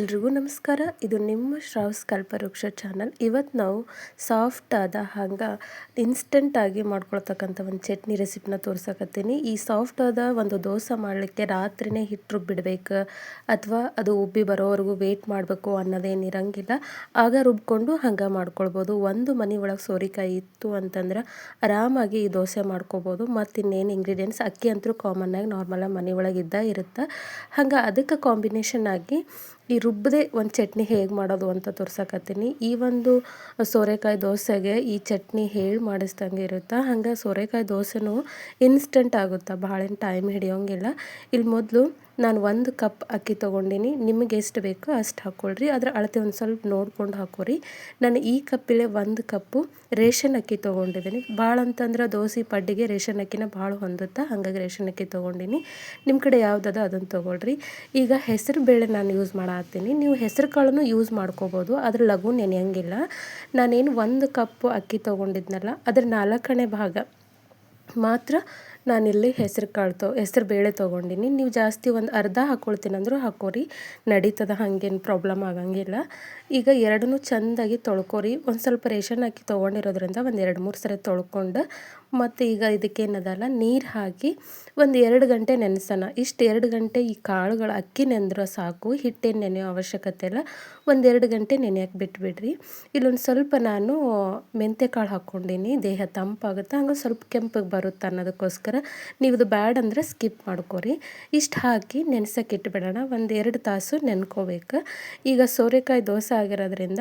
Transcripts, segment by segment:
ಎಲ್ರಿಗೂ ನಮಸ್ಕಾರ. ಇದು ನಿಮ್ಮ ಶ್ರಾವ್ಸ್ ಕಲ್ಪವೃಕ್ಷ ಚಾನಲ್. ಇವತ್ತು ನಾವು ಸಾಫ್ಟ್ ಆದ ಹಂಗೆ ಇನ್ಸ್ಟೆಂಟಾಗಿ ಮಾಡ್ಕೊಳ್ತಕ್ಕಂಥ ಒಂದು ಚಟ್ನಿ ರೆಸಿಪಿನ ತೋರ್ಸಕತ್ತೀನಿ. ಈ ಸಾಫ್ಟ್ ಆದ ಒಂದು ದೋಸೆ ಮಾಡಲಿಕ್ಕೆ ರಾತ್ರಿನೇ ಹಿಟ್ಟು ಬಿಡಬೇಕು ಅಥವಾ ಅದು ಉಬ್ಬಿ ಬರೋವರೆಗೂ ವೇಟ್ ಮಾಡಬೇಕು ಅನ್ನೋದೇನಿರಂಗಿಲ್ಲ ಆಗ ರುಬ್ಕೊಂಡು ಹಂಗೆ ಮಾಡ್ಕೊಳ್ಬೋದು. ಒಂದು ಮನೆ ಒಳಗೆ ಸೋರಿಕಾಯಿ ಇತ್ತು ಅಂತಂದ್ರೆ ಆರಾಮಾಗಿ ಈ ದೋಸೆ ಮಾಡ್ಕೋಬೋದು. ಮತ್ತು ಇನ್ನೇನು ಇಂಗ್ರೀಡಿಯೆಂಟ್ಸ್ ಅಕ್ಕಿ ಅಂತೂ ಕಾಮನ್ನಾಗಿ ನಾರ್ಮಲಾಗಿ ಮನೆ ಒಳಗಿದ್ದ ಇರುತ್ತೆ. ಹಂಗೆ ಅದಕ್ಕೆ ಕಾಂಬಿನೇಷನ್ ಆಗಿ ಈ ರುಬ್ಬದೆ ಒಂದು ಚಟ್ನಿ ಹೇಗೆ ಮಾಡೋದು ಅಂತ ತೋರ್ಸಕತ್ತೀನಿ. ಈ ಒಂದು ಸೋರೆಕಾಯಿ ದೋಸೆಗೆ ಈ ಚಟ್ನಿ ಹೇಳಿ ಮಾಡಿಸ್ದಂಗೆ ಇರುತ್ತೆ? ಹಂಗೆ ಸೋರೆಕಾಯಿ ದೋಸೆನೂ ಇನ್ಸ್ಟೆಂಟ್ ಆಗುತ್ತೆ? ಭಾಳ ಟೈಮ್ ಹಿಡಿಯೋಂಗಿಲ್ಲ. ಇಲ್ಲಿ ಮೊದಲು ನಾನು ಒಂದು ಕಪ್ ಅಕ್ಕಿ ತೊಗೊಂಡೀನಿ. ನಿಮಗೆ ಎಷ್ಟು ಬೇಕೋ ಅಷ್ಟು ಹಾಕ್ಕೊಳ್ರಿ. ಅದರ ಅಳತೆ ಒಂದು ಸ್ವಲ್ಪ ನೋಡ್ಕೊಂಡು ಹಾಕೋರಿ. ನಾನು ಈ ಕಪ್ಪಿಲೆ ಒಂದು ಕಪ್ಪು ರೇಷನ್ ಅಕ್ಕಿ ತೊಗೊಂಡಿದ್ದೀನಿ ಭಾಳ ಅಂತಂದ್ರೆ ದೋಸೆ ಪಡ್ಡಿಗೆ ರೇಷನ್ ಅಕ್ಕಿನ ಭಾಳ ಹೊಂದುತ್ತಾ, ಹಾಗಾಗಿ ರೇಷನ್ ಅಕ್ಕಿ ತೊಗೊಂಡಿನಿ. ನಿಮ್ಮ ಕಡೆ ಯಾವುದದ ಅದನ್ನು ತೊಗೊಳ್ರಿ. ಈಗ ಹೆಸರು ಬೇಳೆ ನಾನು ಯೂಸ್ ಮಾಡತ್ತೀನಿ. ನೀವು ಹೆಸರು ಕಾಳನ್ನು ಯೂಸ್ ಮಾಡ್ಕೋಬೋದು. ಅದ್ರ ಲಘು ನೆನೆಯಂಗಿಲ್ಲ ನಾನೇನು ಒಂದು ಕಪ್ಪು ಅಕ್ಕಿ ತೊಗೊಂಡಿದ್ನಲ್ಲ, ಅದ್ರ ನಾಲ್ಕನೇ ಭಾಗ ಮಾತ್ರ ನಾನಿಲ್ಲಿ ಹೆಸರು ಕಾಳು ತೊ ಹೆಸ್ರು ಬೇಳೆ ತೊಗೊಂಡಿನಿ. ನೀವು ಜಾಸ್ತಿ ಒಂದು ಅರ್ಧ ಹಾಕ್ಕೊಳ್ತೀನಿ ಅಂದರೂ ಹಾಕೋರಿ. ನಡೀತದ ಹಾಗೇನು ಪ್ರಾಬ್ಲಮ್ ಆಗಂಗಿಲ್ಲ. ಈಗ ಎರಡನ್ನೂ ಚೆಂದಾಗಿ ತೊಳ್ಕೊರಿ. ಒಂದು ಸ್ವಲ್ಪ ರೇಷನ್ ಹಾಕಿ ತೊಗೊಂಡಿರೋದ್ರಿಂದ ಒಂದು ಎರಡು ಮೂರು ಸರಿ ತೊಳ್ಕೊಂಡು ಮತ್ತು ಈಗ ಇದಕ್ಕೇನದಲ್ಲ ನೀರು ಹಾಕಿ ಒಂದು ಎರಡು ಗಂಟೆ ನೆನೆಸೋಣ. ಇಷ್ಟು ಎರಡು ಗಂಟೆ ಈ ಕಾಳುಗಳು ಅಕ್ಕಿ ನೆಂದ್ರೆ ಸಾಕು, ಹಿಟ್ಟೇನು ನೆನೆಯೋ ಅವಶ್ಯಕತೆ ಇಲ್ಲ. ಒಂದೆರಡು ಗಂಟೆ ನೆನೆಯಕ್ಕೆ ಬಿಟ್ಬಿಡ್ರಿ. ಇಲ್ಲೊಂದು ಸ್ವಲ್ಪ ನಾನು ಮೆಂತ್ಯ ಕಾಳು ಹಾಕ್ಕೊಂಡಿನಿ, ದೇಹ ತಂಪಾಗುತ್ತೆ, ಹಂಗೆ ಸ್ವಲ್ಪ ಕೆಂಪಗೆ ಬರುತ್ತೆ ಅನ್ನೋದಕ್ಕೋಸ್ಕರ. ನೀವು ಇದು ಬ್ಯಾಡ್ ಅಂದರೆ ಸ್ಕಿಪ್ ಮಾಡ್ಕೊರಿ. ಇಷ್ಟು ಹಾಕಿ ನೆನೆಸಕ್ಕೆ ಇಟ್ಬಿಡೋಣ, ಒಂದು ಎರಡು ತಾಸು ನೆನ್ಕೋಬೇಕು. ಈಗ ಸೋರೆಕಾಯಿ ದೋಸೆ ಆಗಿರೋದ್ರಿಂದ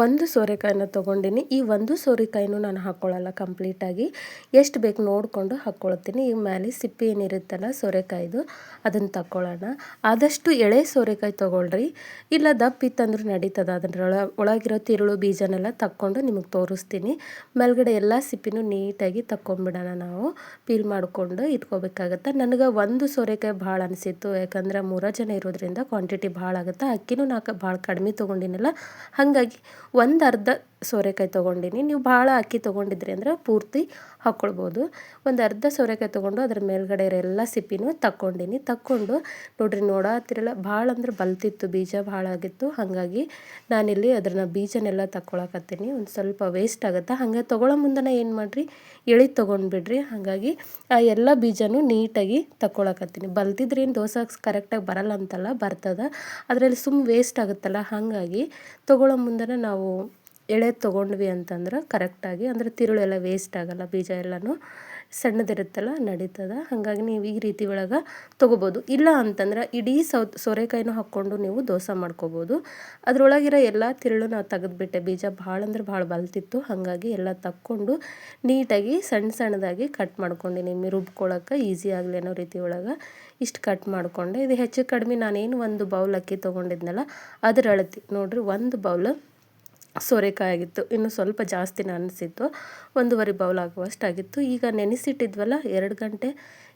ಒಂದು ಸೋರೆಕಾಯಿನ ತೊಗೊಂಡಿನಿ. ಈ ಒಂದು ಸೋರೆಕಾಯಿನೂ ನಾನು ಹಾಕ್ಕೊಳ್ಳಲ್ಲ ಕಂಪ್ಲೀಟಾಗಿ. ಎಷ್ಟು ಬೇಕು ನೋಡಿಕೊಂಡು ಹಾಕ್ಕೊಳ್ತೀನಿ. ಈ ಮೇಲೆ ಸಿಪ್ಪೆ ಏನಿರುತ್ತಲ್ಲ ಸೋರೆಕಾಯಿದು ಅದನ್ನು ತಕ್ಕೊಳ್ಳೋಣ ಆದಷ್ಟು ಎಳೆ ಸೋರೆಕಾಯಿ ತೊಗೊಳ್ರಿ. ಇಲ್ಲ ದಪ್ಪ ಇತ್ತಂದ್ರೂ ನಡೀತದ. ಅದರ ಒಳಗಿರೋ ತಿರುಳು, ಬೀಜನೆಲ್ಲ ತಕ್ಕೊಂಡು ನಿಮಗೆ ತೋರಿಸ್ತೀನಿ. ಮೇಲ್ಗಡೆ ಎಲ್ಲ ಸಿಪ್ಪಿನೂ ನೀಟಾಗಿ ತಕ್ಕೊಂಬಿಡೋಣ ನಾವು. ಪೀಲ್ ಮಾಡಿಕೊಂಡು ಇಟ್ಕೋಬೇಕಾಗತ್ತೆ. ನನಗೆ ಒಂದು ಸೋರೆಕಾಯಿ ಭಾಳ ಅನಿಸಿತ್ತು. ಯಾಕಂದ್ರೆ ಮೂರ ಜನ ಇರೋದ್ರಿಂದ ಕ್ವಾಂಟಿಟಿ ಭಾಳ ಆಗುತ್ತೆ. ಅಕ್ಕಿನೂ ನಾಲ್ಕು ಭಾಳ ಕಡಿಮೆ ತೊಗೊಂಡಿನಲ್ಲ. ಹಾಗಾಗಿ ಒಂದು ಅರ್ಧ ಸೋರೆಕಾಯಿ ತೊಗೊಂಡಿನಿ. ನೀವು ಭಾಳ ಅಕ್ಕಿ ತೊಗೊಂಡಿದ್ರಿ ಅಂದ್ರೆ ಪೂರ್ತಿ ಹಾಕ್ಕೊಳ್ಬೋದು ಒಂದು ಅರ್ಧ ಸೋರೆಕಾಯಿ ತೊಗೊಂಡು ಅದ್ರ ಮೇಲ್ಗಡೆ ಎಲ್ಲ ಸಿಪ್ಪಿನೂ ತಕ್ಕೊಂಡಿನಿ. ತಕ್ಕೊಂಡು ನೋಡ್ರಿ ನೋಡತ್ತಿರಲ್ಲ ಭಾಳ ಅಂದ್ರೆ ಬಲ್ತಿತ್ತು, ಬೀಜ ಭಾಳ ಆಗಿತ್ತು. ಹಾಗಾಗಿ ನಾನಿಲ್ಲಿ ಅದನ್ನ ಬೀಜನೆಲ್ಲ ತಕ್ಕೊಳಕತ್ತೀನಿ. ಒಂದು ಸ್ವಲ್ಪ ವೇಸ್ಟ್ ಆಗುತ್ತೆ? ಹಾಗೆ ತೊಗೊಳ್ಳೋ ಮುಂದೆ ಏನು ಮಾಡಿರಿ? ಎಳಿ ತೊಗೊಂಡ್ಬಿಡ್ರಿ. ಹಾಗಾಗಿ ಆ ಎಲ್ಲ ಬೀಜನೂ ನೀಟಾಗಿ ತಕ್ಕೊಳಕತ್ತೀನಿ. ಬಲ್ತಿದ್ರೇನು ದೋಸೆ ಕರೆಕ್ಟಾಗಿ ಬರಲ್ಲ ಅಂತಲ್ಲ, ಬರ್ತದ. ಅದರಲ್ಲಿ ಸುಮ್ಮ ವೇಸ್ಟ್ ಆಗುತ್ತಲ್ಲ? ಹಾಗಾಗಿ ತೊಗೊಳ್ಳೋ ಮುಂದೆ ನಾವು ಎಳೆ ತೊಗೊಂಡ್ವಿ ಅಂತಂದ್ರೆ ಕರೆಕ್ಟಾಗಿ, ಅಂದ್ರೆ ತಿರುಳೆಲ್ಲ ವೇಸ್ಟ್ ಆಗಲ್ಲ, ಬೀಜ ಎಲ್ಲನೂ ಸಣ್ಣದಿರುತ್ತಲ್ಲ ನಡೀತದ. ಹಾಗಾಗಿ ನೀವು ಈ ರೀತಿ ಒಳಗೆ ತೊಗೋಬೋದು. ಇಲ್ಲ ಅಂತಂದ್ರೆ ಇಡೀ ಸೌ ಸೋರೆಕಾಯಿನೂ ಹಾಕ್ಕೊಂಡು ನೀವು ದೋಸೆ ಮಾಡ್ಕೋಬೋದು. ಅದರೊಳಗಿರೋ ಎಲ್ಲ ತಿರುಳು ನಾವು ತೆಗೆದುಬಿಟ್ಟೆ. ಬೀಜ ಭಾಳ ಅಂದ್ರೆ ಭಾಳ ಬಲ್ತಿತ್ತು. ಹಾಗಾಗಿ ಎಲ್ಲ ತಕ್ಕೊಂಡು ನೀಟಾಗಿ ಸಣ್ಣ ಸಣ್ಣದಾಗಿ ಕಟ್ ಮಾಡ್ಕೊಂಡಿನಿ. ರುಬ್ಕೊಳಕ್ಕೆ ಈಸಿ ಆಗಲಿ ಅನ್ನೋ ರೀತಿ ಒಳಗೆ ಇಷ್ಟು ಕಟ್ ಮಾಡಿಕೊಂಡೆ. ಇದು ಹೆಚ್ಚು ಕಡಿಮೆ ನಾನೇನು ಒಂದು ಬೌಲ್ ಅಕ್ಕಿ ತೊಗೊಂಡಿದ್ನಲ್ಲ ಅದರ ಅಳತಿ ನೋಡಿರಿ, ಒಂದು ಬೌಲ್ ಸೋರೆಕಾಯಿ ಆಗಿತ್ತು ಇನ್ನು ಸ್ವಲ್ಪ ಜಾಸ್ತಿನೇ ಅನಿಸಿತ್ತು ಒಂದೂವರೆ ಬೌಲ್ ಆಗುವಷ್ಟಾಗಿತ್ತು. ಈಗ ನೆನೆಸಿಟ್ಟಿದ್ವಲ್ಲ ಎರಡು ಗಂಟೆ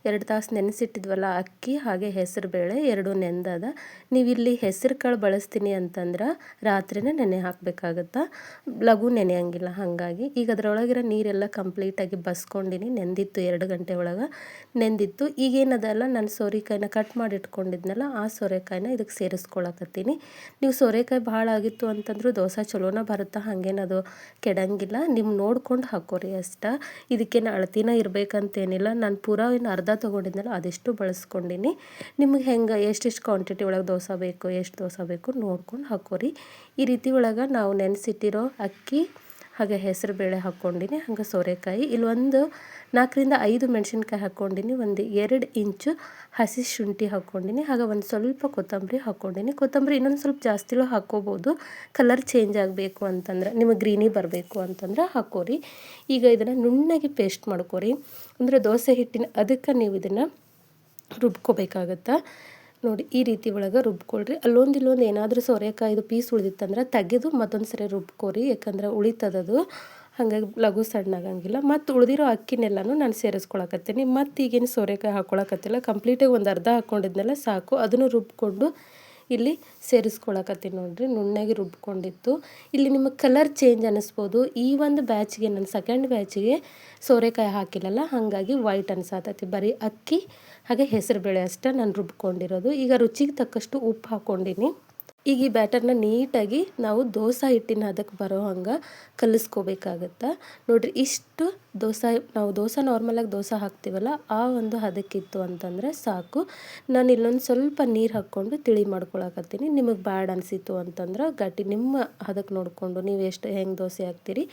ಎರಡು ತಾಸು ನೆನೆಸಿಟ್ಟಿದ್ವಲ್ಲ ಅಕ್ಕಿ, ಹಾಗೆ ಹೆಸರು ಬೇಳೆ ಎರಡು ನೆಂದದ. ನೀವು ಇಲ್ಲಿ ಹೆಸರು ಕಾಳು ಬಳಸ್ತೀನಿ ಅಂತಂದ್ರೆ ರಾತ್ರಿನೇ ನೆನೆ ಹಾಕಬೇಕಾಗತ್ತಾ? ಲಘು ನೆನೆಯಂಗಿಲ್ಲ, ಹಾಗಾಗಿ. ಈಗ ಅದರೊಳಗಿರೋ ನೀರೆಲ್ಲ ಕಂಪ್ಲೀಟಾಗಿ ಬಸ್ಕೊಂಡಿನಿ, ನೆಂದಿತ್ತು ಎರಡು ಗಂಟೆ ಒಳಗೆ. ನೆಂದಿತ್ತು, ಈಗೇನದಲ್ಲ, ನಾನು ಸೋರೆಕಾಯಿನ ಕಟ್ ಮಾಡಿ ಇಟ್ಕೊಂಡಿದ್ನಲ್ಲ ಆ ಸೋರೆಕಾಯಿನ ಇದಕ್ಕೆ ಸೇರಿಸ್ಕೊಳಕತ್ತೀನಿ. ನೀವು ಸೋರೆಕಾಯಿ ಭಾಳ ಆಗಿತ್ತು ಅಂತಂದ್ರೂ ದೋಸೆ ಚಲೋನ ಬರುತ್ತಾ? ಹಾಗೇನದು ಕೆಡಂಗಿಲ್ಲ. ನಿಮ್ಮ ನೋಡ್ಕೊಂಡು ಹಾಕೋರಿ ಅಷ್ಟ. ಇದಕ್ಕೇನು ಅಳತಿನ ಇರಬೇಕಂತೇನಿಲ್ಲ. ನಾನು ಪೂರಾ ಇನ್ನು ಅರ್ಧ ತೊಗೊಂಡಿದ್ನಲ್ಲ, ಅದೆಷ್ಟು ಬಳಸ್ಕೊಂಡಿನಿ. ನಿಮಗೆ ಹೆಂಗೆ, ಎಷ್ಟೆಷ್ಟು ಕ್ವಾಂಟಿಟಿ ಒಳಗೆ ದೋಸೆ ಬೇಕು, ಎಷ್ಟು ದೋಸೆ ಬೇಕು ನೋಡ್ಕೊಂಡು ಹಾಕೋರಿ. ಈ ರೀತಿ ಒಳಗೆ ನಾವು ನೆನೆಸಿಟ್ಟಿರೋ ಅಕ್ಕಿ ಹಾಗೆ ಹೆಸರು ಬೇಳೆ ಹಾಕ್ಕೊಂಡಿನಿ, ಹಂಗೆ ಸೋರೆಕಾಯಿ. ಒಂದು ನಾಲ್ಕರಿಂದ ಐದು ಮೆಣಸಿನ್ಕಾಯಿ ಹಾಕ್ಕೊಂಡಿನಿ, ಒಂದು ಎರಡು ಇಂಚು ಹಸಿ ಶುಂಠಿ ಹಾಕ್ಕೊಂಡಿನಿ, ಹಾಗೆ ಒಂದು ಸ್ವಲ್ಪ ಕೊತ್ತಂಬರಿ ಹಾಕ್ಕೊಂಡಿನಿ. ಕೊತ್ತಂಬರಿ ಇನ್ನೊಂದು ಸ್ವಲ್ಪ ಜಾಸ್ತಿಲೂ ಹಾಕ್ಕೋಬೋದು. ಕಲರ್ ಚೇಂಜ್ ಆಗಬೇಕು ಅಂತಂದ್ರೆ, ನಿಮಗೆ ಗ್ರೀನಿ ಬರಬೇಕು ಅಂತಂದ್ರೆ ಹಾಕೋರಿ ಈಗ ಇದನ್ನು ನುಣ್ಣಗೆ ಪೇಸ್ಟ್ ಮಾಡ್ಕೋರಿ. ಅಂದರೆ ದೋಸೆ ಹಿಟ್ಟಿನ ಅದಕ್ಕೆ ನೀವು ಇದನ್ನು ರುಬ್ಕೋಬೇಕಾಗತ್ತೆ? ನೋಡಿ, ಈ ರೀತಿ ಒಳಗೆ ರುಬ್ಕೊಳ್ರಿ. ಅಲ್ಲೊಂದು ಇಲ್ಲೊಂದು ಏನಾದರೂ ಸೋರೆಕಾಯಿದು ಪೀಸ್ ಉಳಿದಿತ್ತಂದ್ರೆ ತೆಗೆದು ಮತ್ತೊಂದು ಸರಿ ರುಬ್ಕೋರಿ, ಯಾಕಂದ್ರೆ ಉಳಿತದದು. ಹಾಗಾಗಿ ಲಘು ಸಣ್ಣಾಗಂಗಿಲ್ಲ. ಮತ್ತು ಉಳಿದಿರೋ ಅಕ್ಕಿನೆಲ್ಲನೂ ನಾನು ಸೇರಿಸ್ಕೊಳಕತ್ತೀನಿ. ಮತ್ತು ಈಗೇನು ಸೋರೆಕಾಯಿ ಹಾಕ್ಕೊಳಕತ್ತಿಲ್ಲ ಕಂಪ್ಲೀಟಾಗಿ ಒಂದು ಅರ್ಧ ಹಾಕ್ಕೊಂಡಿದ್ನೆಲ್ಲ ಸಾಕು. ಅದನ್ನು ರುಬ್ಕೊಂಡು ಇಲ್ಲಿ ಸೇರಿಸ್ಕೊಳಕತ್ತೀನಿ ನೋಡಿರಿ, ನುಣ್ಣಗೆ ರುಬ್ಕೊಂಡಿತ್ತು. ಇಲ್ಲಿ ನಿಮಗೆ ಕಲರ್ ಚೇಂಜ್ ಅನ್ನಿಸ್ಬೋದು ಈ ಒಂದು ಬ್ಯಾಚ್ಗೆ ನಾನು ಸೆಕೆಂಡ್ ಬ್ಯಾಚಿಗೆ ಸೋರೆಕಾಯಿ ಹಾಕಿಲ್ಲಲ್ಲ, ಹಾಗಾಗಿ ವೈಟ್ ಅನ್ಸತೈತಿ. ಬರೀ ಅಕ್ಕಿ, ಹಾಗೆ ಹೆಸರು ಬೇಳೆ ಅಷ್ಟೇ ನಾನು ರುಬ್ಕೊಂಡಿರೋದು. ಈಗ ರುಚಿಗೆ ತಕ್ಕಷ್ಟು ಉಪ್ಪು ಹಾಕ್ಕೊಂಡಿನಿ. ಈಗ ಈ ಬ್ಯಾಟರ್ನ ನೀಟಾಗಿ ನಾವು ದೋಸೆ ಹಿಟ್ಟಿನ ಅದಕ್ಕೆ ಬರೋ ಹಂಗೆ ಕಲಿಸ್ಕೋಬೇಕಾಗತ್ತೆ. ನೋಡಿರಿ, ಇಷ್ಟು ದೋಸೆ, ನಾವು ದೋಸೆ ನಾರ್ಮಲಾಗಿ ದೋಸೆ ಹಾಕ್ತೀವಲ್ಲ, ಆ ಒಂದು ಹದಕ್ಕಿತ್ತು ಅಂತಂದರೆ ಸಾಕು. ನಾನು ಇಲ್ಲೊಂದು ಸ್ವಲ್ಪ ನೀರು ಹಾಕ್ಕೊಂಡು ತಿಳಿ ಮಾಡ್ಕೊಳಕತ್ತೀನಿ. ನಿಮಗೆ ಬ್ಯಾಡ್ ಅನಿಸಿತ್ತು ಅಂತಂದ್ರೆ ಗಟ್ಟಿ ನಿಮ್ಮ ಹದಕ್ಕೆ ನೋಡಿಕೊಂಡು ನೀವು ಎಷ್ಟು ಹೆಂಗೆ ದೋಸೆ ಹಾಕ್ತೀರಿ,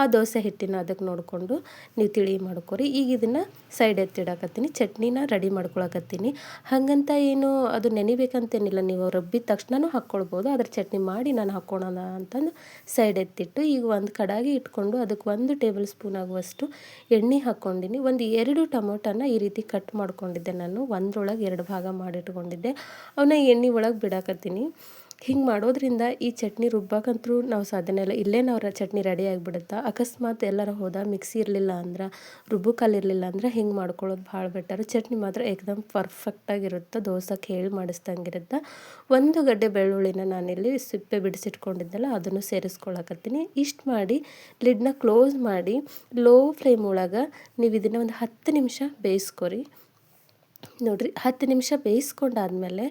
ಆ ದೋಸೆ ಹಿಟ್ಟಿನ ಅದಕ್ಕೆ ನೋಡಿಕೊಂಡು ನೀವು ತಿಳಿ ಮಾಡ್ಕೊರಿ. ಈಗ ಇದನ್ನು ಸೈಡ್ ಎತ್ತಿಡಕತ್ತೀನಿ ಚಟ್ನಿನ ರೆಡಿ ಮಾಡ್ಕೊಳಕತ್ತೀನಿ. ಹಾಗಂತ ಏನು, ಅದು ನೆನಿಬೇಕಂತೇನಿಲ್ಲ. ನೀವು ರುಬ್ಬಿದ ತಕ್ಷಣನೂ ಹಾಕ್ಕೊಳ್ಬೋದು ಅದ್ರ ಚಟ್ನಿ ಮಾಡಿ ನಾನು ಹಾಕ್ಕೊಳೋಣ ಅಂತಂದು ಸೈಡ್ ಎತ್ತಿಟ್ಟು ಈಗ ಒಂದು ಕಡಾಗಿ ಇಟ್ಕೊಂಡು ಅದಕ್ಕೆ ಒಂದು ಟೇಬಲ್ ಸ್ಪೂನ್ ಆಗುವಷ್ಟು ಎಣ್ಣೆ ಹಾಕ್ಕೊಂಡಿನಿ. ಒಂದು ಎರಡು ಟೊಮೊಟೊನ ಈ ರೀತಿ ಕಟ್ ಮಾಡ್ಕೊಂಡಿದ್ದೆ ನಾನು. ಒಂದ್ರೊಳಗೆ ಎರಡು ಭಾಗ ಮಾಡಿಟ್ಕೊಂಡಿದ್ದೆ. ಅವನ್ನ ಎಣ್ಣೆ ಒಳಗೆ ಬಿಡಾಕತ್ತೀನಿ. ಹಿಂಗೆ ಮಾಡೋದ್ರಿಂದ ಈ ಚಟ್ನಿ ರುಬ್ಬಕ್ಕಂತೂ ನಾವು ಸಾಧನೆ ಇಲ್ಲ ಇಲ್ಲೇ ನಾವು ಚಟ್ನಿ ರೆಡಿ ಆಗಿಬಿಡುತ್ತೆ, ಅಕಸ್ಮಾತ್ ಎಲ್ಲರ ಹೋದ ಮಿಕ್ಸಿ ಇರಲಿಲ್ಲ ಅಂದ್ರೆ ರುಬ್ಬು ಕಾಲು ಇರಲಿಲ್ಲ ಅಂದ್ರೆ ಹಿಂಗೆ ಮಾಡ್ಕೊಳ್ಳೋದು ಭಾಳ ಬೆಟರ್. ಚಟ್ನಿ ಮಾತ್ರ ಏಕದಮ್ ಪರ್ಫೆಕ್ಟಾಗಿರುತ್ತೆ ದೋಸೆಗೆ ಹೇಳಿ ಮಾಡಿಸ್ದಂಗಿರುತ್ತೆ. ಒಂದು ಗಡ್ಡೆ ಬೆಳ್ಳುಳ್ಳಿನ ನಾನಿಲ್ಲಿ ಸಿಪ್ಪೆ ಬಿಡಿಸಿಟ್ಕೊಂಡಿದ್ದೆಲ್ಲ ಅದನ್ನು ಸೇರಿಸ್ಕೊಳಕತ್ತೀನಿ. ಇಷ್ಟು ಮಾಡಿ ಲಿಡ್ನ ಕ್ಲೋಸ್ ಮಾಡಿ, ಲೋ ಫ್ಲೇಮ್ ಒಳಗೆ ನೀವು ಇದನ್ನು ಒಂದು ಹತ್ತು ನಿಮಿಷ ಬೇಯಿಸ್ಕೊರಿ. ನೋಡಿರಿ, ಹತ್ತು ನಿಮಿಷ ಬೇಯಿಸ್ಕೊಂಡಾದ್ಮೇಲೆ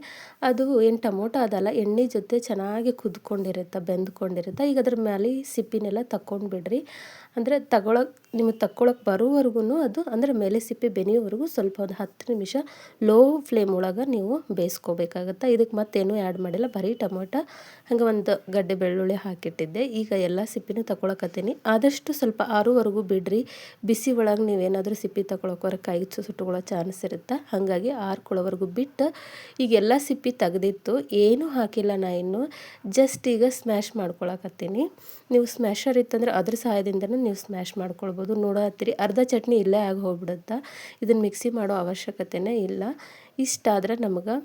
ಅದು ಏನು ಟೊಮೊಟೊ ಅದಲ್ಲ, ಎಣ್ಣೆ ಜೊತೆ ಚೆನ್ನಾಗಿ ಕುದ್ಕೊಂಡಿರುತ್ತೆ, ಬೆಂದ್ಕೊಂಡಿರುತ್ತೆ. ಈಗ ಅದ್ರ ಮೇಲೆ ಸಿಪ್ಪಿನೆಲ್ಲ ತಗೊಂಡ್ಬಿಡ್ರಿ ಬಿಡ್ರಿ ಅಂದರೆ ತಗೊಳಕ್ಕೆ ನಿಮಗೆ ತಕ್ಕೊಳಕ್ಕೆ ಬರೋವರೆಗೂ ಅದು, ಅಂದರೆ ಮೇಲೆ ಸಿಪ್ಪೆ ಬೆನೆಯೋವರೆಗೂ ಸ್ವಲ್ಪ ಒಂದು ಹತ್ತು ನಿಮಿಷ ಲೋ ಫ್ಲೇಮ್ ಒಳಗೆ ನೀವು ಬೇಯಿಸ್ಕೋಬೇಕಾಗತ್ತೆ. ಇದಕ್ಕೆ ಮತ್ತೇನು ಆ್ಯಡ್ ಮಾಡಿಲ್ಲ. ಬರೀ ಟೊಮೊಟೊ, ಹಂಗೆ ಒಂದು ಗಡ್ಡೆ ಬೆಳ್ಳುಳ್ಳಿ ಹಾಕಿಟ್ಟಿದ್ದೆ. ಈಗ ಎಲ್ಲ ಸಿಪ್ಪಿನೂ ತಗೊಳಕತ್ತೀನಿ ಆದಷ್ಟು ಸ್ವಲ್ಪ ಆರುವರೆಗೂ ಬಿಡ್ರಿ. ಬಿಸಿ ಒಳಗೆ ನೀವೇನಾದರೂ ಸಿಪ್ಪಿ ತಗೊಳಕ್ಕೋರೆ ಕೈ ಸುಟ್ಟುಕೊಳ್ಳೋ ಚಾನ್ಸ್ ಇರುತ್ತೆ. ಹಾಗಾಗಿ ಆರ್ಕೊಳ್ಳೋವರೆಗೂ ಬಿಟ್ಟು ಈಗ ಎಲ್ಲ ಸಿಪ್ಪಿ ತೆಗೆದಿತ್ತು. ಏನೂ ಹಾಕಿಲ್ಲ ನಾ ಇನ್ನು. ಜಸ್ಟ್ ಈಗ ಸ್ಮ್ಯಾಶ್ ಮಾಡ್ಕೊಳಕತ್ತೀನಿ. ನೀವು ಸ್ಮ್ಯಾಶರ್ ಇತ್ತಂದ್ರೆ ಅದ್ರ ಸಹಾಯದಿಂದನೂ ನೀವು ಸ್ಮ್ಯಾಶ್ ಮಾಡ್ಕೊಳ್ಬೋದು. ನೋಡತ್ತೀರಿ ಅರ್ಧ ಚಟ್ನಿ ಇಲ್ಲೇ ಆಗಿ ಹೋಗ್ಬಿಡುತ್ತೆ ಇದನ್ನು ಮಿಕ್ಸಿ ಮಾಡೋ ಅವಶ್ಯಕತೆನೇ ಇಲ್ಲ. ಇಷ್ಟಾದರೆ ನಮಗೆ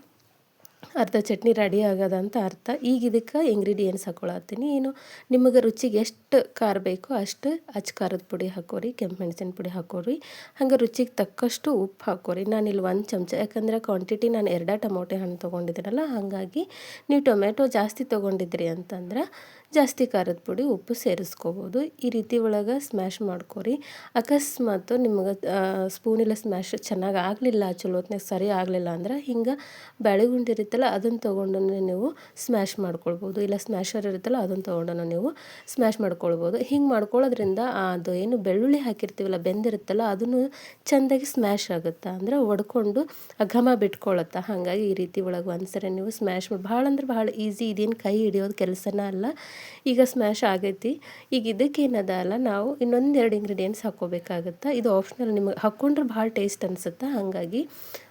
ಅರ್ಧ ಚಟ್ನಿ ರೆಡಿ ಆಗದಂತ ಅರ್ಥ. ಈಗ ಇದಕ್ಕೆ ಇಂಗ್ರೀಡಿಯೆಂಟ್ಸ್ ಹಾಕೊಳತ್ತೀನಿ. ಏನು ನಿಮಗೆ ರುಚಿಗೆ ಎಷ್ಟು ಖಾರ ಬೇಕೋ ಅಷ್ಟು ಅಚ್ಚ ಖಾರದ ಪುಡಿ ಹಾಕೋರಿ, ಕೆಂಪು ಮೆಣಸಿನ ಪುಡಿ ಹಾಕೋರಿ. ಹಂಗೆ ರುಚಿಗೆ ತಕ್ಕಷ್ಟು ಉಪ್ಪು ಹಾಕೋರಿ. ನಾನು ಇಲ್ಲಿ ಒಂದು ಚಮಚ, ಯಾಕಂದ್ರೆ ಕ್ವಾಂಟಿಟಿ ನಾನು ಎರಡ ಟೊಮೊಟೊ ಹಣ್ಣು ತೊಗೊಂಡಿದ್ದೀನಲ್ಲ ಹಾಗಾಗಿ ನೀವು ಟೊಮೆಟೊ ಜಾಸ್ತಿ ತೊಗೊಂಡಿದ್ರಿ ಅಂತಂದ್ರೆ ಜಾಸ್ತಿ ಖಾರದ ಪುಡಿ ಉಪ್ಪು ಸೇರಿಸ್ಕೋಬೋದು. ಈ ರೀತಿ ಒಳಗೆ ಸ್ಮ್ಯಾಶ್ ಮಾಡ್ಕೋರಿ. ಅಕಸ್ಮಾತ್ ನಿಮಗೆ ಸ್ಪೂನಿಲ್ಲ ಸ್ಮ್ಯಾಶ್ ಚೆನ್ನಾಗಿ ಆಗಲಿಲ್ಲ ಚಲೋತ್ನಾಗ ಸರಿ ಆಗಲಿಲ್ಲ ಅಂದ್ರೆ ಹಿಂಗೆ ಬೆಳೆಗುಂಡು ಇರುತ್ತಲ್ಲ ಅದನ್ನು ತೊಗೊಂಡು ನೀವು ಸ್ಮ್ಯಾಶ್ ಮಾಡ್ಕೊಳ್ಬೋದು. ಇಲ್ಲ ಸ್ಮ್ಯಾಶರ್ ಇರುತ್ತಲ್ಲ ಅದನ್ನು ತೊಗೊಂಡು ನೀವು ಸ್ಮ್ಯಾಶ್ ಮಾಡ್ಕೊಳ್ಬೋದು. ಹಿಂಗೆ ಮಾಡ್ಕೊಳ್ಳೋದ್ರಿಂದ ಅದು ಏನು ಬೆಳ್ಳುಳ್ಳಿ ಹಾಕಿರ್ತೀವಲ್ಲ, ಬೆಂದಿರುತ್ತಲ್ಲ, ಅದನ್ನು ಚೆಂದಾಗಿ ಸ್ಮ್ಯಾಶ್ ಆಗುತ್ತೆ ಅಂದರೆ ಒಡ್ಕೊಂಡು ಘಮ ಬಿಟ್ಕೊಳತ್ತೆ. ಹಾಗಾಗಿ ಈ ರೀತಿ ಒಳಗೆ ಒಂದ್ಸರಿ ನೀವು ಸ್ಮ್ಯಾಶ್ ಮಾಡಿ, ಭಾಳ ಅಂದ್ರೆ ಭಾಳ ಈಸಿ ಇದೇನು ಕೈ ಹಿಡಿಯೋದು ಕೆಲಸನ ಅಲ್ಲ. ಈಗ ಸ್ಮ್ಯಾಶ್ ಆಗೈತಿ. ಈಗ ಇದಕ್ಕೇನದ ಅಲ್ಲ ನಾವು ಇನ್ನೊಂದೆರಡು ಇಂಗ್ರೀಡಿಯೆಂಟ್ಸ್ ಹಾಕ್ಕೋಬೇಕಾಗತ್ತೆ? ಇದು ಆಪ್ಷನಲ್ ನಿಮಗೆ ಹಾಕ್ಕೊಂಡ್ರೆ ಭಾಳ ಟೇಸ್ಟ್ ಅನಿಸುತ್ತೆ? ಹಾಗಾಗಿ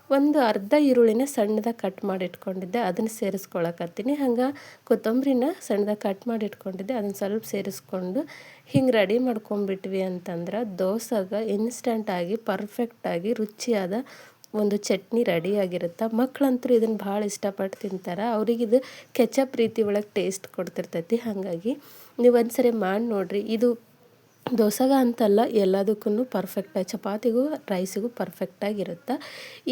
ಒಂದು ಅರ್ಧ ಈರುಳ್ಳಿನ ಸಣ್ಣದಾಗಿ ಕಟ್ ಮಾಡಿ ಇಟ್ಕೊಂಡಿದ್ದೆ ಅದನ್ನು ಸೇರಿಸ್ಕೊಳಕತ್ತೀನಿ. ಹಂಗೆ ಕೊತ್ತಂಬರಿನ ಸಣ್ಣದಾಗಿ ಕಟ್ ಮಾಡಿ ಇಟ್ಕೊಂಡಿದ್ದೆ ಅದನ್ನು ಸ್ವಲ್ಪ ಸೇರಿಸ್ಕೊಂಡು ಹಿಂಗೆ ರೆಡಿ ಮಾಡ್ಕೊಂಬಿಟ್ವಿ ಅಂತಂದ್ರೆ, ದೋಸೆಗೆ ಇನ್ಸ್ಟಂಟಾಗಿ ಪರ್ಫೆಕ್ಟಾಗಿ ರುಚಿಯಾದ ಒಂದು ಚಟ್ನಿ ರೆಡಿ ಆಗಿರುತ್ತೆ? ಮಕ್ಕಳಂತೂ ಇದನ್ನು ಭಾಳ ಇಷ್ಟಪಟ್ಟು ತಿಂತಾರೆ. ಅವ್ರಿಗೆ ಕೆಚಪ್ ರೀತಿ ಒಳಗೆ ಟೇಸ್ಟ್ ಕೊಡ್ತಿರ್ತೈತಿ. ಹಾಗಾಗಿ ನೀವು ಒಂದು ಸರಿ ಮಾಡಿ ನೋಡಿರಿ ಇದು ದೋಸೆಗ ಅಂತಲ್ಲ ಎಲ್ಲದಕ್ಕೂ ಪರ್ಫೆಕ್ಟಾಗಿ ಚಪಾತಿಗೂ ರೈಸಿಗೂ ಪರ್ಫೆಕ್ಟಾಗಿರುತ್ತೆ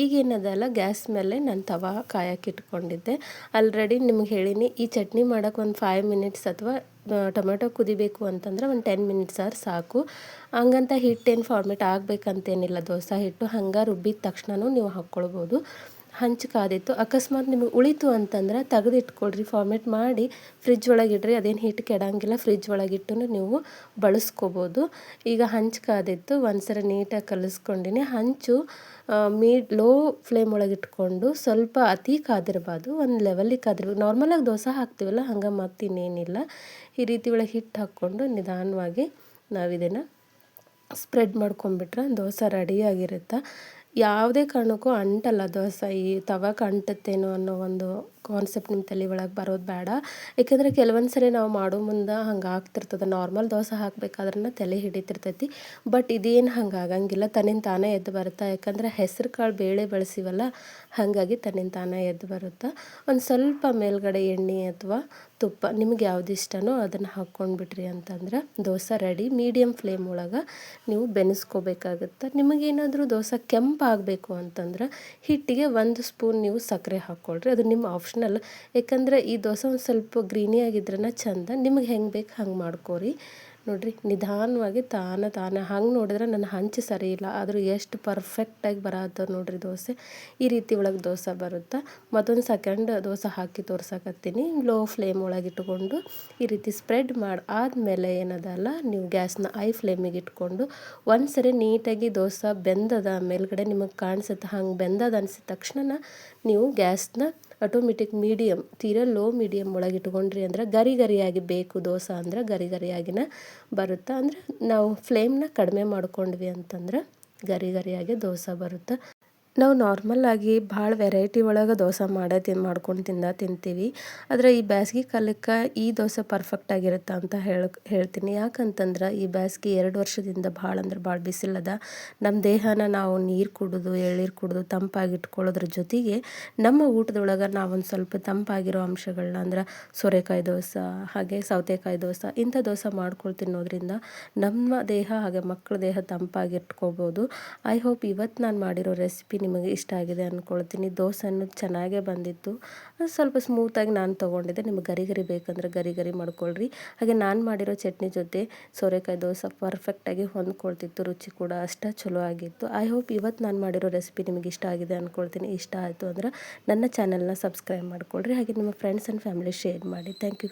ಈಗೇನದಲ್ಲ ಗ್ಯಾಸ್ ಮೇಲೆ ನಾನು ತವಾ ಕಾಯಕ್ಕೆ ಇಟ್ಕೊಂಡಿದ್ದೆ. ಆಲ್ರೆಡಿ ನಿಮ್ಗೆ ಹೇಳೀನಿ, ಈ ಚಟ್ನಿ ಮಾಡೋಕೆ ಒಂದು ಫೈವ್ ಮಿನಿಟ್ಸ್ ಅಥವಾ ಟೊಮೆಟೊ ಕುದಿಬೇಕು ಅಂತಂದ್ರೆ ಒಂದು ಟೆನ್ ಮಿನಿಟ್ಸ್ ಆದ್ರೆ ಸಾಕು. ಹಂಗಂತ ಹಿಟ್ಟೇನು ಫಾರ್ಮೇಟ್ ಆಗಬೇಕಂತೇನಿಲ್ಲ, ದೋಸೆ ಹಿಟ್ಟು ಹಂಗೆ ರುಬ್ಬಿದ ತಕ್ಷಣವೂ ನೀವು ಹಾಕ್ಕೊಳ್ಬೋದು. ಹಂಚು ಕಾದಿತ್ತು ಅಕಸ್ಮಾತ್ ನಿಮಗೆ ಉಳಿತು ಅಂತಂದ್ರೆ ತೆಗೆದಿಟ್ಕೊಳ್ರಿ ಫಾರ್ಮೇಟ್ ಮಾಡಿ ಫ್ರಿಜ್ ಒಳಗಿಡ್ರಿ ಅದೇನು ಹಿಟ್ಟು ಕೆಡಂಗಿಲ್ಲ ಫ್ರಿಜ್ ಒಳಗಿಟ್ಟು ನೀವು ಬಳಸ್ಕೋಬೋದು. ಈಗ ಹಂಚು ಕಾದಿತ್ತು ಒಂದ್ಸರಿ ನೀಟಾಗಿ ಕಲಿಸ್ಕೊಂಡಿನಿ. ಹಂಚು ಮೀ ಲೋ ಫ್ಲೇಮ್ ಒಳಗಿಟ್ಕೊಂಡು ಸ್ವಲ್ಪ ಅತಿ ಕಾದಿರಬಾರ್ದು ಒಂದು ಲೆವೆಲಿಗೆ ಕಾದಿರ್ಬೋದು ನಾರ್ಮಲಾಗಿ ದೋಸೆ ಹಾಕ್ತೀವಲ್ಲ ಹಂಗೆ ಮತ್ತಿನ್ನೇನಿಲ್ಲ ಈ ರೀತಿ ಒಳಗೆ ಹಿಟ್ಟು ಹಾಕ್ಕೊಂಡು ನಿಧಾನವಾಗಿ ನಾವು ಇದನ್ನು ಸ್ಪ್ರೆಡ್ ಮಾಡ್ಕೊಂಬಿಟ್ರೆ ದೋಸೆ ರೆಡಿಯಾಗಿರುತ್ತೆ ಯಾವುದೇ ಕಾರಣಕ್ಕೂ ಅಂಟಲ್ಲ ದೋಸೆ ಈ ತವಕ್ಕೆ ಅಂಟುತ್ತೇನೋ ಅನ್ನೋ ಒಂದು ಕಾನ್ಸೆಪ್ಟ್ ನಿಮ್ಮ ತಲೆ ಒಳಗೆ ಬರೋದು ಬೇಡ. ಏಕೆಂದರೆ ಕೆಲವೊಂದು ಸರಿ ನಾವು ಮಾಡೋ ಮುಂದೆ ಹಂಗೆ ಆಗ್ತಿರ್ತದೆ. ನಾರ್ಮಲ್ ದೋಸೆ ಹಾಕ್ಬೇಕಾದ್ರನ್ನ ತಲೆ ಹಿಡಿತಿರ್ತೈತಿ. ಬಟ್ ಇದೇನು ಹಂಗೆ ಆಗಂಗಿಲ್ಲ. ತನ್ನಿಂದ ತಾನೇ ಎದ್ದು ಬರುತ್ತೆ? ಯಾಕಂದರೆ ಹೆಸರು ಕಾಳು ಬೇಳೆ ಬಳಸಿವಲ್ಲ, ಹಾಗಾಗಿ ತನ್ನಿಂದ ತಾನೇ ಎದ್ದು ಬರುತ್ತೆ? ಒಂದು ಸ್ವಲ್ಪ ಮೇಲ್ಗಡೆ ಎಣ್ಣೆ ಅಥವಾ ತುಪ್ಪ, ನಿಮ್ಗೆ ಯಾವ್ದು ಇಷ್ಟನೋ ಅದನ್ನು ಹಾಕ್ಕೊಂಡ್ಬಿಟ್ರಿ ಅಂತಂದ್ರೆ ದೋಸೆ ರೆಡಿ ಮೀಡಿಯಮ್ ಫ್ಲೇಮ್ ಒಳಗೆ ನೀವು ಬೆನೆಸ್ಕೋಬೇಕಾಗುತ್ತೆ? ನಿಮಗೇನಾದರೂ ದೋಸೆ ಕೆಂಪಾಗಬೇಕು ಅಂತಂದ್ರೆ ಹಿಟ್ಟಿಗೆ ಒಂದು ಸ್ಪೂನ್ ನೀವು ಸಕ್ಕರೆ ಹಾಕ್ಕೊಳ್ರಿ ಅದು ನಿಮ್ಮ ಆಪ್ಷನಲ್ ಯಾಕಂದರೆ ಈ ದೋಸೆ ಒಂದು ಸ್ವಲ್ಪ ಗ್ರೀನಿ ಆಗಿದ್ರನ ಚಂದ. ನಿಮಗೆ ಹೆಂಗೆ ಬೇಕು ಹಂಗೆ ಮಾಡ್ಕೋರಿ. ನೋಡಿರಿ, ನಿಧಾನವಾಗಿ ತಾನ ತಾನೇ ಹಂಗೆ ನೋಡಿದ್ರೆ ನನ್ನ ಹಂಚು ಸರಿ ಇಲ್ಲ. ಆದರೂ ಎಷ್ಟು ಪರ್ಫೆಕ್ಟಾಗಿ ಬರತ್ತವ ನೋಡ್ರಿ ದೋಸೆ. ಈ ರೀತಿ ಒಳಗೆ ದೋಸೆ ಬರುತ್ತೆ? ಮತ್ತೊಂದು ಸೆಕೆಂಡ್ ದೋಸೆ ಹಾಕಿ ತೋರ್ಸಕತ್ತೀನಿ. ಲೋ ಫ್ಲೇಮ್ ಒಳಗೆ ಇಟ್ಕೊಂಡು ಈ ರೀತಿ ಸ್ಪ್ರೆಡ್ ಮಾಡಿ, ಆದಮೇಲೆ ಏನದಲ್ಲ, ನೀವು ಗ್ಯಾಸ್ನ ಐ ಫ್ಲೇಮಿಗೆ ಇಟ್ಕೊಂಡು ಒಂದು ಸರಿ ನೀಟಾಗಿ ದೋಸೆ ಬೆಂದದ ಮೇಲ್ಗಡೆ ನಿಮಗೆ ಕಾಣಿಸುತ್ತೆ, ಹಂಗೆ ಬೆಂದದ ಅನಿಸಿದ ತಕ್ಷಣ ನೀವು ಗ್ಯಾಸ್ನ ಆಟೋಮೆಟಿಕ್ ಮೀಡಿಯಮ್ ತೀರಾ ಲೋ ಮೀಡಿಯಮ್ ಒಳಗೆ ಇಟ್ಕೊಂಡ್ರಿ ಅಂದ್ರೆ ಗರಿ ಗರಿಯಾಗಿ ಬೇಕು ದೋಸೆ ಅಂದ್ರೆ ಗರಿ ಗರಿಯಾಗಿನ ಬರುತ್ತೆ? ಅಂದ್ರೆ ನಾವು ಫ್ಲೇಮ್ನ ಕಡಿಮೆ ಮಾಡ್ಕೊಂಡ್ವಿ ಅಂತಂದ್ರೆ ಗರಿ ಗರಿಯಾಗಿ ದೋಸೆ ಬರುತ್ತೆ? ನಾವು ನಾರ್ಮಲ್ಲಾಗಿ ಭಾಳ ವೆರೈಟಿ ಒಳಗೆ ದೋಸೆ ಮಾಡೇ ತಿನ್, ಮಾಡ್ಕೊಂಡು ತಿಂದ ತಿಂತೀವಿ. ಆದರೆ ಈ ಬ್ಯಾಸ್ಗೆ ಕಾಲಕ್ಕೆ ಈ ದೋಸೆ ಪರ್ಫೆಕ್ಟ್ ಆಗಿರುತ್ತೆ ಅಂತ ಹೇಳ, ಹೇಳ್ತೀನಿ. ಯಾಕಂತಂದ್ರೆ ಈ ಬ್ಯಾಸ್ಗೆ ಎರಡು ವರ್ಷದಿಂದ ಭಾಳ ಅಂದ್ರೆ ಭಾಳ ಬಿಸಿಲದ. ನಮ್ಮ ದೇಹನ ನಾವು ನೀರು ಕುಡಿದು, ಎಳ್ನೀರು ಕುಡಿದು ತಂಪಾಗಿ ಇಟ್ಕೊಳ್ಳೋದ್ರ ಜೊತೆಗೆ ನಮ್ಮ ಊಟದೊಳಗೆ ನಾವೊಂದು ಸ್ವಲ್ಪ ತಂಪಾಗಿರೋ ಅಂಶಗಳನ್ನ ಅಂದ್ರೆ ಸೋರೆಕಾಯಿ ದೋಸೆ, ಹಾಗೆ ಸೌತೆಕಾಯಿ ದೋಸೆ, ಇಂಥ ದೋಸೆ ಮಾಡ್ಕೊಂಡು ತಿನ್ನೋದ್ರಿಂದ ನಮ್ಮ ದೇಹ ಹಾಗೆ ಮಕ್ಕಳ ದೇಹ ತಂಪಾಗಿ ಇಟ್ಕೋಬೋದು ಐ ಹೋಪ್ ಇವತ್ತು ನಾನು ಮಾಡಿರೋ ರೆಸಿಪಿ ನಿಮಗೆ ಇಷ್ಟ ಆಗಿದೆ ಅಂದ್ಕೊಳ್ತೀನಿ ದೋಸೆನೂ ಚೆನ್ನಾಗೇ ಬಂದಿತ್ತು. ಸ್ವಲ್ಪ ಸ್ಮೂತಾಗಿ ನಾನು ತೊಗೊಂಡಿದ್ದೆ. ನಿಮಗೆ ಗರಿ ಗರಿ ಬೇಕಂದ್ರೆ ಗರಿ ಗರಿ ಮಾಡ್ಕೊಳ್ರಿ. ಹಾಗೆ ನಾನು ಮಾಡಿರೋ ಚಟ್ನಿ ಜೊತೆ ಸೋರೆಕಾಯಿ ದೋಸೆ ಪರ್ಫೆಕ್ಟಾಗಿ ಹೊಂದ್ಕೊಳ್ತಿತ್ತು. ರುಚಿ ಕೂಡ ಅಷ್ಟೇ ಚಲೋ ಆಗಿತ್ತು. ಐ ಹೋಪ್ ಇವತ್ತು ನಾನು ಮಾಡಿರೋ ರೆಸಿಪಿ ನಿಮಗೆ ಇಷ್ಟ ಆಗಿದೆ ಅಂದ್ಕೊಳ್ತೀನಿ ಇಷ್ಟ ಆಯಿತು ಅಂದ್ರೆ ನನ್ನ ಚಾನಲ್ನ ಸಬ್ಸ್ಕ್ರೈಬ್ ಮಾಡ್ಕೊಳ್ರಿ. ಹಾಗೆ ನಿಮ್ಮ ಫ್ರೆಂಡ್ಸ್ ಆ್ಯಂಡ್ ಫ್ಯಾಮಿಲಿ ಶೇರ್ ಮಾಡಿ. Thank you